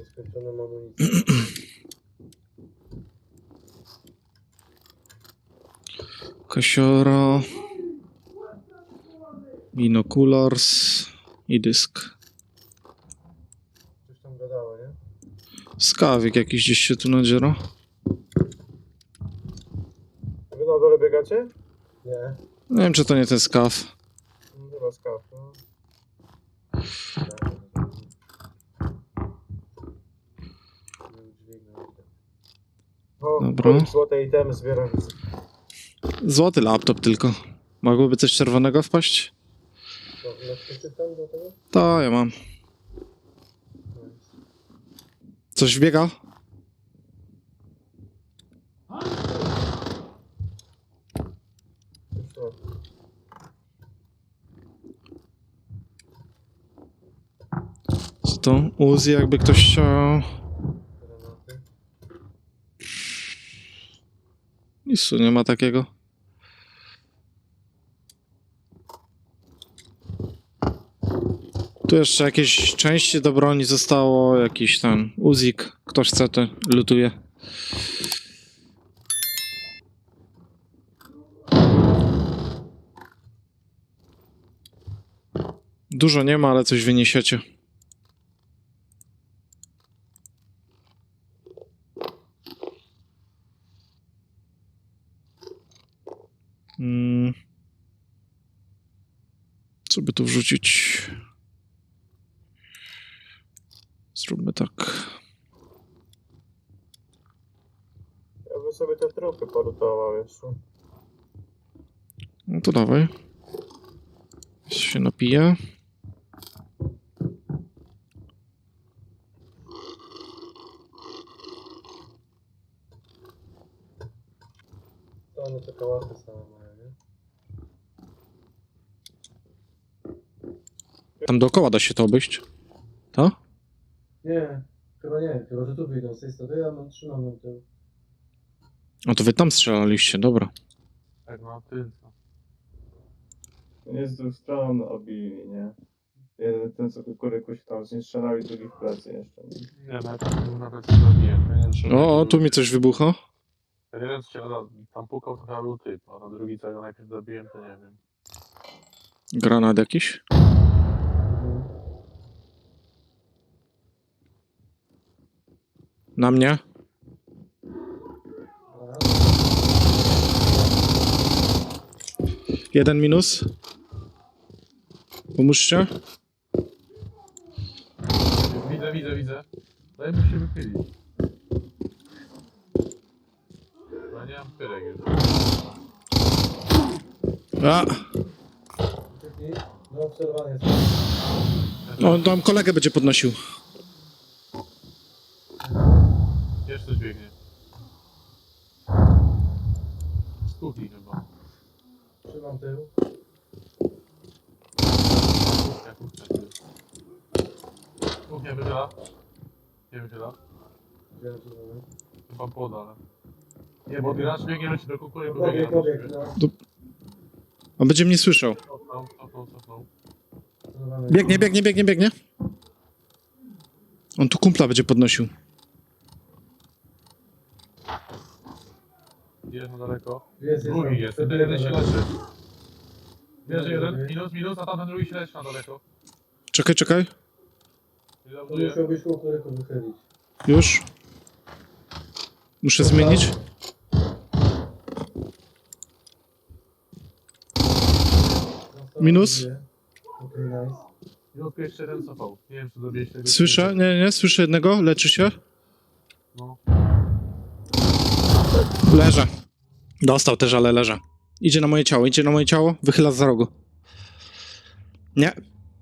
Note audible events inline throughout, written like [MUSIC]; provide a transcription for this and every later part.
Nieskończoną amunicję. [CLEARS THROAT] Kasiora. Binoculars. I dysk. Coś tam gadało, nie? Skawik jakiś gdzieś się tu nadziera. Wy na dole biegacie? Nie. Nie wiem, czy to nie ten skaw. No, Chyba skaf, no. Dobra. Złote itemy zbieram. Złoty laptop tylko. Mogłoby coś czerwonego wpaść? No, no, tam do tego? To ja mam. Coś wbiega? Już to. Co to? Uzi jakby ktoś chciał. Nic nie ma takiego. Tu jeszcze jakieś części do broni zostało, jakiś ten Uzik. Ktoś chce te lutuje. Dużo nie ma, ale coś wyniesiecie. Co by tu wrzucić? Zróbmy tak. Ja bym sobie te trupy porutował jeszcze. No to dawaj. Się napije. To one te kałachy same mają, nie? Tam dookoła da się to obejść. To? Nie, chyba nie. Chyba, że tu wyjdą z tej strony. Ja mam trzymam na tył. O to wy tam strzelaliście, dobra. Tak, no ty co? Nie z dwóch stron obili, nie? Jeden ten co kukuryku się tam zniszczał i drugi w plecy jeszcze. Nie? Nie, nawet tam nawet nie. Ten jeden, co- O, o, tu mi coś wybucha. Ten jeden, co na- tam pukał, to chyba był typ, a na drugi, co go najpierw zabiłem, to nie wiem. Granat jakiś. Na mnie. Jeden minus. Pomóżcie. Widzę, widzę, widzę. Daj mu się wychylić. No nie mam pyrek już. A, No on tam kolegę będzie podnosił. Jeszcze coś biegnie. Z kuchni chyba. Trzymam tył. Kuchnia, kuchnia. ty. Kuchnia wychyla. Nie wychyla. Gdzie mamy? Chyba poda, ale... Nie, bo gracz biegnie leci do kukury, bo Kobiek, biegnie na kobiek, siebie. no. On będzie mnie słyszał. Cofnął, cofnął, cofnął. Obserwowany. Biegnie, biegnie, biegnie, biegnie. On tu kumpla będzie podnosił. Jest na daleko. Jest, jest. Drugi jest, Przebiegam jeden się leczy. Bierze jeden, minus, minus, a tamten drugi się leczy na daleko. Czekaj, czekaj. I wychylić. Już. Muszę zmienić. Minus. Okej, nice. Minus jeszcze jeden cofał. Nie wiem, czy dobiegłeś tego. czy Słyszę, nie, nie, słyszę jednego, leczy się. No. Leżę. Dostał też, ale leżę. Idzie na moje ciało, idzie na moje ciało, wychyla za rogu. Nie,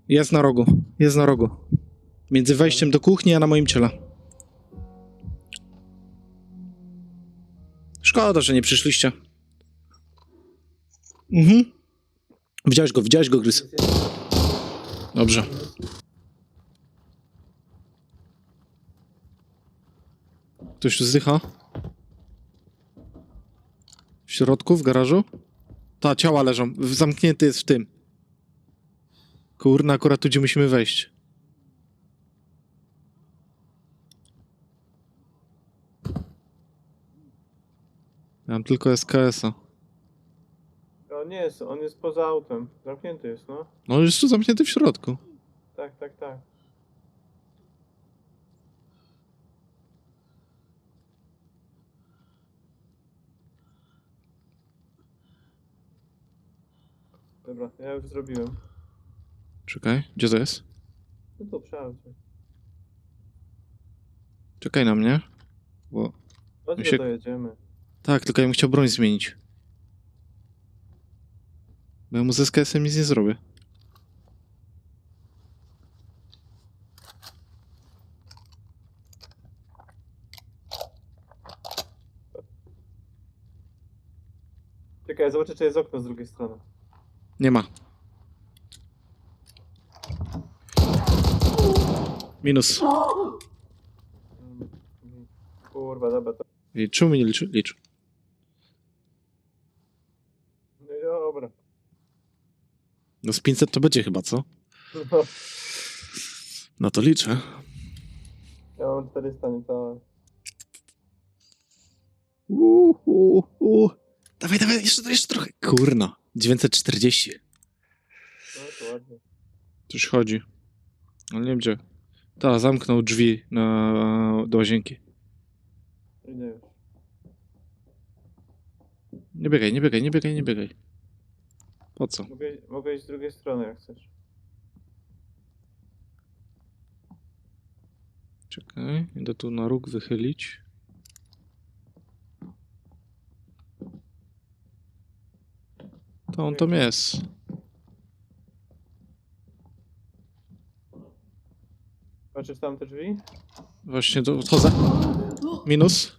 jest na rogu, jest na rogu. Między wejściem do kuchni, a na moim ciele. Szkoda, że nie przyszliście. Mhm. Widziałeś go, widziałeś go, Grys. Dobrze. Ktoś tu zdycha? W środku, w garażu? Ta, ciała leżą. Zamknięty jest w tym. Kurna, akurat tu gdzie musimy wejść. Mam tylko SKS-a. On no, nie jest, on jest poza autem. Zamknięty jest, no. No, jest tu zamknięty w środku. Tak, tak, tak. Dobra, ja już zrobiłem. Czekaj, gdzie to jest? No to przełączę. Czekaj na mnie. Bo... Chodź, Mi się... dojedziemy. Tak, tylko ja bym chciał broń zmienić. Bo ja mu z SKS-em nic nie zrobię. Czekaj, zobaczę, czy jest okno z drugiej strony. Nie ma. Minus. Kurwa, dobra, to... Liczył mi nie liczył? Liczył. No i dobra. No z 500 to będzie chyba, co? No, No to liczę. ja mam 400, nie to... Uuu, uuu, uuu. Dawaj, dawaj, jeszcze, jeszcze trochę. Kurna. 940. No to ładnie. Coś chodzi. Ale nie wiem gdzie. Ta, zamknął drzwi na, do łazienki. Już. Nie biegaj, nie biegaj, nie biegaj, nie biegaj. Po co? Mogę, mogę iść z drugiej strony, jak chcesz. Czekaj, idę tu na róg wychylić. To on tam jest. Patrzysz tam te drzwi? Właśnie do, wchodzę. Minus.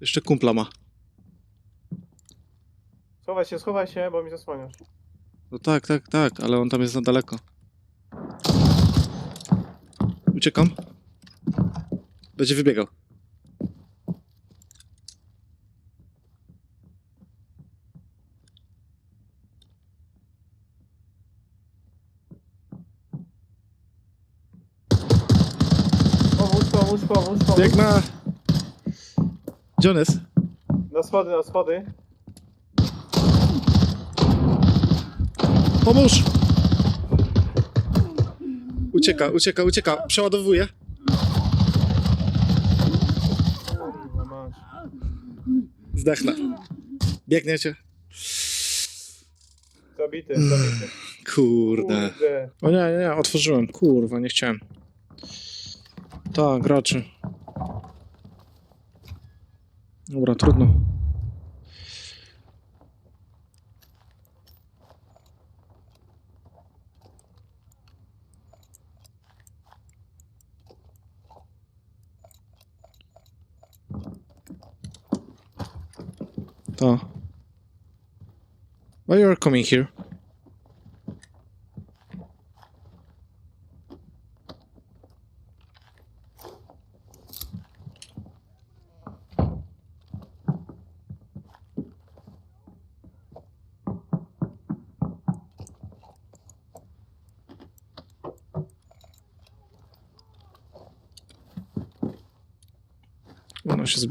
Jeszcze kumpla ma. Schowaj się, schowaj się, bo mi zasłaniasz. No tak, tak, tak, ale on tam jest na daleko. Uciekam. Będzie wybiegał. Pomóż, pomóż, pomóż. Biegnę. Gdzie on jest? Na schody, na schody. Pomóż! Ucieka, ucieka, ucieka. Przeładowuje. Kurwa, masz. Zdechnę. Biegniecie. Zabity, zabity. Kurde. Kurde. O nie, nie, nie, otworzyłem. Kurwa, nie chciałem. Tak, graczy. Dobra, trudno. To. Why you are coming here?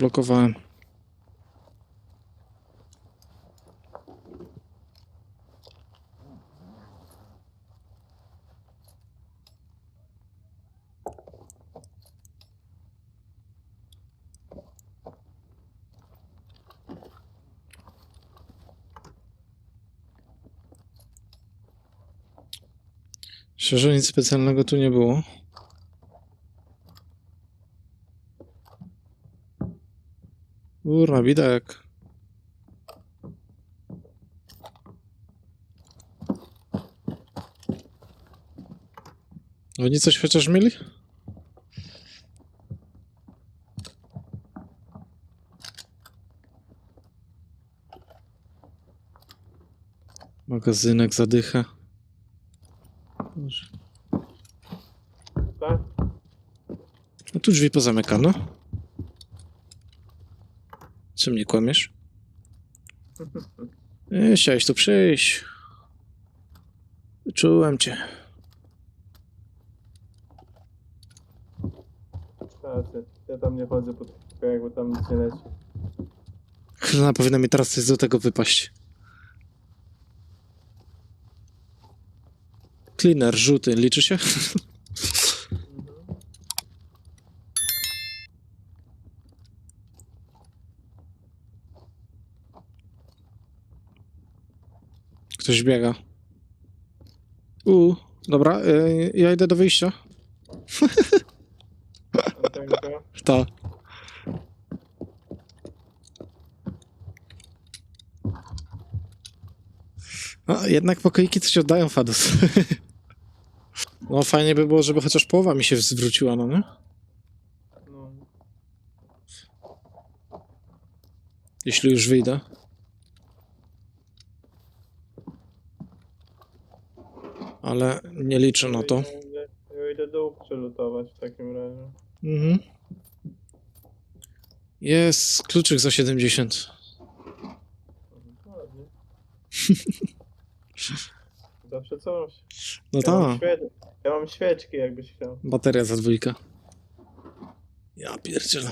Się zblokowałem. Szczerze nic specjalnego tu nie było. Kurwa, widać. Oni coś chociaż mieli? Magazynek zadycha. Boże. Tak? No tu drzwi pozamykano. Co mnie kłamiesz? Nie, chciałeś tu przyjść. Czułem cię. Tak, ja tam nie chodzę, tylko jakby tam nic nie leci. Kurna, powinno mi teraz coś do tego wypaść. Cleaner, rzuty, liczy się? [LAUGHS] Ktoś biega. U, dobra, y, ja idę do wyjścia. Antenka. [LAUGHS] Ta. No, jednak pokoiki coś oddają Fadus. [LAUGHS] No fajnie by było, żeby chociaż połowa mi się zwróciła, no nie? No. Jeśli już wyjdę. Ale nie liczę na to. Ja idę, dół przelutować w takim razie. Mhm. Jest kluczyk za 70. Ładnie. [LAUGHS] Zawsze coś. No Ja tak, ja mam świeczki, jakbyś chciał. bateria za dwójkę. Ja pierdzielę.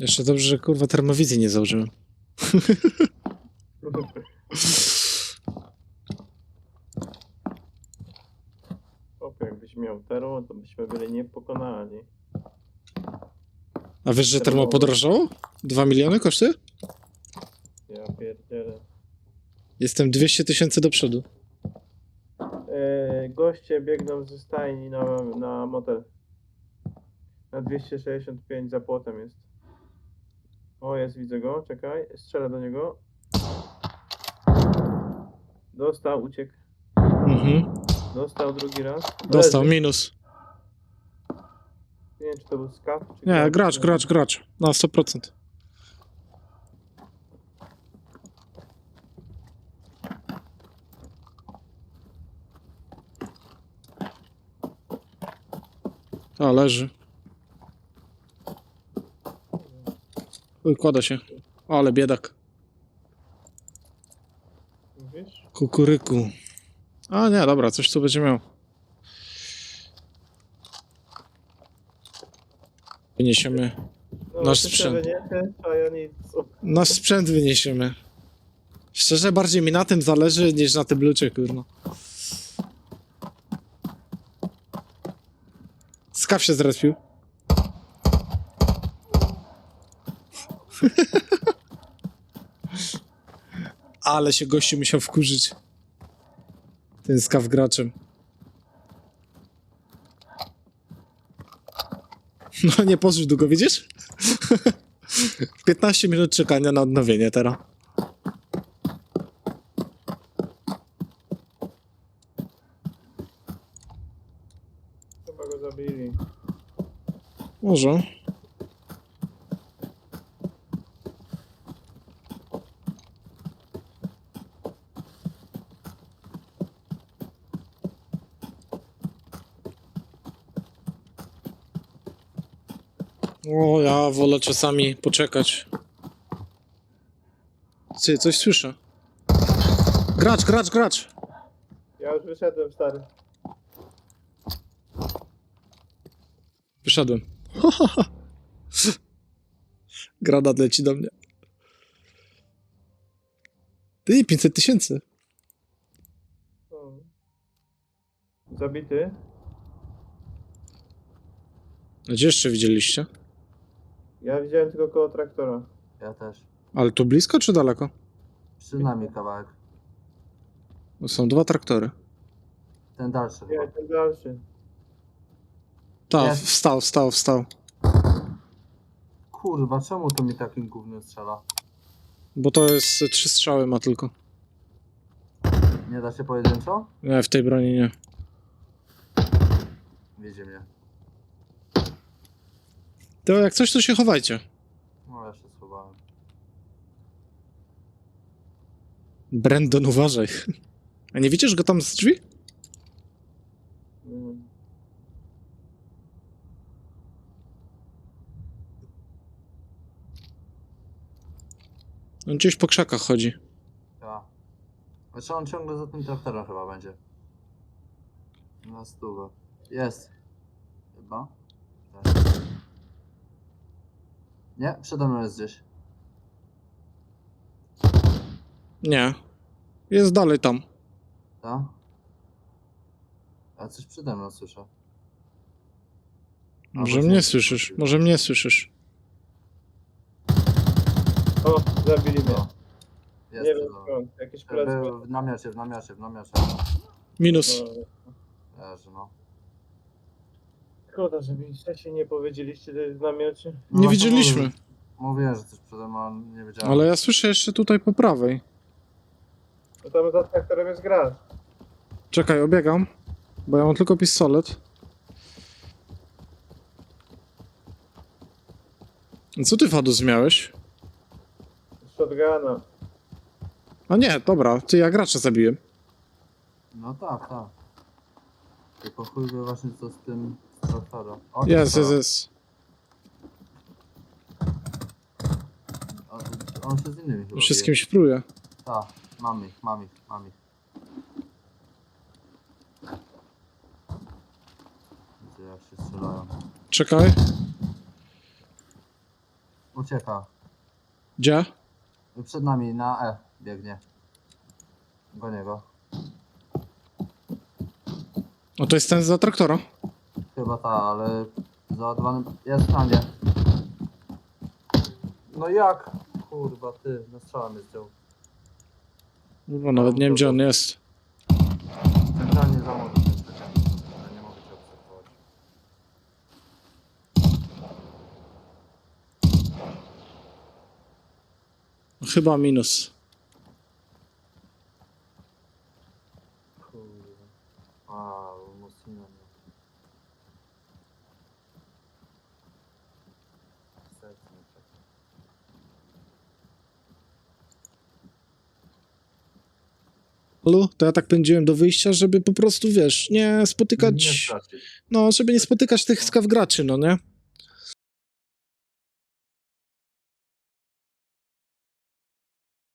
Jeszcze dobrze, że kurwa termowizji nie założyłem. Chłopie, jakbyś miał termo, to byśmy byli niepokonani. A wiesz, że termo podrożało? 2 miliony koszty? Ja pierdzielę. Jestem 200 tysięcy do przodu. E, goście biegną ze stajni na, na motel. Na 265 za płotem jest. O, jest, widzę go, czekaj. Strzelę do niego. Dostał, uciekł. Mhm. Dostał drugi raz. Dostał, Leży. minus. Nie wiem, czy to był skaw, czy Nie, gracz, gracz, gracz. Na 100%. A, leży. Oj, kłada się. Ale biedak. Kukuryku. A nie, dobra, coś tu będzie miał. Wyniesiemy. No, Nasz ty sprzęt. sobie nie chcesz, a ja nic. O, Nasz sprzęt wyniesiemy. Szczerze, bardziej mi na tym zależy niż na tym lucie, kurno. Skaw się zrespił. Ale się gościu musiał wkurzyć. Ten skaw graczem. No nie pożył długo, widzisz? [LAUGHS] 15 minut czekania na odnowienie teraz. chyba go zabili. Może. O, ja wolę czasami poczekać. Ty, coś słyszę. Gracz, gracz, gracz! Ja już wyszedłem, stary. Wyszedłem. [LAUGHS] Granat leci do mnie. Ty, 500 tysięcy. O. Zabity? A Gdzie jeszcze widzieliście? Ja widziałem tylko koło traktora. Ja też. Ale tu blisko czy daleko? Przed nami kawałek. Bo są dwa traktory. Ten dalszy Nie, chyba. ten dalszy. Tak, Jest. wstał, wstał, wstał. Kurwa, czemu to mi takim gównem strzela? Bo to jest e, trzy strzały ma tylko. Nie da się pojedynczo? Nie, w tej broni nie. Wiedzie mnie. To jak coś, to się chowajcie. No, ja się schowałem. Brandon, uważaj. A nie widzisz go tam z drzwi? Mm. On gdzieś po krzakach chodzi. Ja. Znaczy on ciągle za tym traktorem chyba będzie. Na stówę. Jest. Chyba. Nie, przede mną jest gdzieś. Nie. Jest dalej tam. Tak? A coś przede mną słyszę. Może Albo mnie coś- słyszysz, może mnie słyszysz. O, zabili mnie. No. Jest Nie wiem skąd. Jakiś plec. Był w namiocie, w namiocie, w namiocie. Minus. No, Leży, no. Szkoda, że mi wcześniej nie powiedzieliście, w namiocie. no Nie właśnie widzieliśmy. mówię- Mówiłem, że coś przede mną, nie wiedziałem. Ale ja słyszę jeszcze tutaj po prawej. No tam za traktorem jest gra. Czekaj, obiegam. Bo ja mam tylko pistolet. Co ty Fadus miałeś? Shotguna. A nie, dobra, ty ja gracza zabiłem. No tak, tak. Tylko chuj wie właśnie co z tym z traktorem. O, Jest, jest, traktora. jest. On, on się z innymi chyba Już się z bije. kimś pruje. Tak, mam ich, mam ich, mam ich. Widzę jak się strzelają. Czekaj. Ucieka. Gdzie? Przed nami na E biegnie. Gonię go. O, to jest ten za traktora. Chyba ta, ale załadowany jest na nie. No jak? Kurwa ty, na strzała mnie zdjął. Kurwa, nawet nie wiem gdzie on jest. Centralnie za mocno przeciąg. ale nie mogę cię obserwować. Chyba minus. Kurwa. A, mocno mnie. Serce mi czeka. Lu, to ja tak pędziłem do wyjścia, żeby po prostu, wiesz, nie Nie spotykać... stracić. No, żeby nie spotykać tych skaw graczy, no nie?